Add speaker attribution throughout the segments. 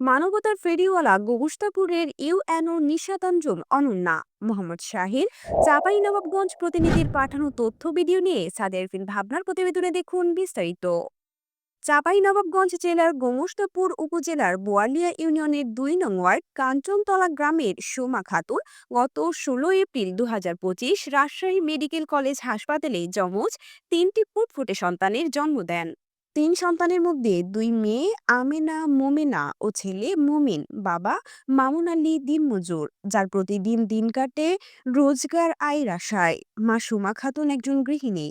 Speaker 1: মানবতার ফেরিওয়ালা গোগুস্তাপুরের ইউএনও নিশাতাঞ্জুম অনন্যা, মোহাম্মদ শাহিন চাঁপাইনবাবগঞ্জ প্রতিনিধির পাঠানো তথ্য ভিডিও নিয়ে সাদের ফিন ভাবনার প্রতিবেদনে দেখুন বিস্তারিত। চাঁপাইনবাবগঞ্জ জেলার গোমস্তাপুর উপজেলার বোয়ালিয়া ইউনিয়নের দুই নং ওয়ার্ড কাঞ্চনতলা গ্রামের সোমা খাতুন গত ষোলো এপ্রিল দু হাজার পঁচিশ রাজশাহী মেডিকেল কলেজ হাসপাতালে যমজ তিনটি ফুটফুটে সন্তানের জন্ম দেন। তিন সন্তানের মধ্যে দুই মেয়ে, আমেনা, মোমেনা ও ছেলে মোমিন। বাবা মামুন আলী দিনমজুর, যার প্রতিদিন দিন কাটে রোজগার আয়ের আশায়। মা সুমা খাতুন একজন গৃহিণী।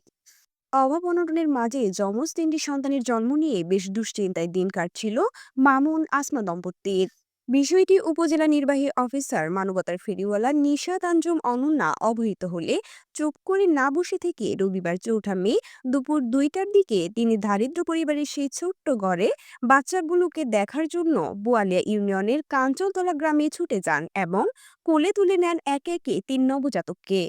Speaker 1: অভাব অনটনের মাঝে যমজ তিনটি সন্তানের জন্ম নিয়ে বেশ দুশ্চিন্তায় দিন কাটছিল মামুন আসমা দম্পতির। বিষয়টি উপজেলা নির্বাহী অফিসার মানবতার ফেরিওয়ালা নিশাত আঞ্জুম অনন্যা অবহিত হলে চুপ করে না বসে থেকে রবিবার চৌঠা মে দুপুর দুইটার দিকে তিনি দারিদ্র পরিবারের সেই ছোট্ট ঘরে বাচ্চাগুলোকে দেখার জন্য বোয়ালিয়া ইউনিয়নের কাঞ্চলতলা গ্রামে ছুটে যান এবং কোলে তুলে নেন একে একে তিন নবজাতককে।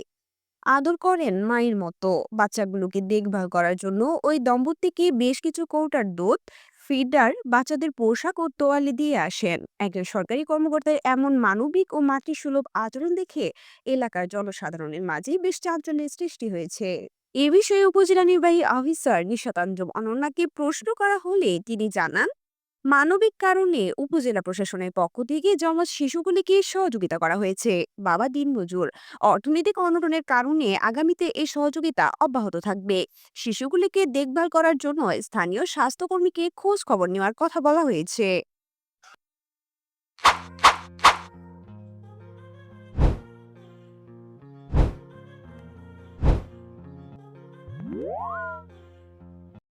Speaker 1: আদর করেন মায়ের মতো। বাচ্চাগুলোকে দেখভাল করার জন্য ওই দম্পতিকে বেশ কিছু কৌটার দুধ ফিডার বাচ্চাদের পোশাক ও তোয়ালে দিয়ে আসেন। একজন সরকারি কর্মকর্তার এমন মানবিক ও মাতৃসুলভ আচরণ দেখে এলাকার জনসাধারণের মাঝে বেশ চাঞ্চল্যের সৃষ্টি হয়েছে। এ বিষয়ে উপজেলা নির্বাহী অফিসার নিশাতাঞ্জম অনন্যাকে প্রশ্ন করা হলে তিনি জানান মানবিক কারণে উপজেলা প্রশাসনের পক্ষ থেকে জমজ শিশুগুলিকে সহযোগিতা করা হয়েছে। বাবা দিনমজুর, অর্থনৈতিক অনটনের কারণে আগামীতে এই সহযোগিতা অব্যাহত থাকবে। শিশুগুলিকে দেখভাল করার জন্য স্থানীয় স্বাস্থ্যকর্মীকে খোঁজ খবর নেওয়ার কথা বলা হয়েছে।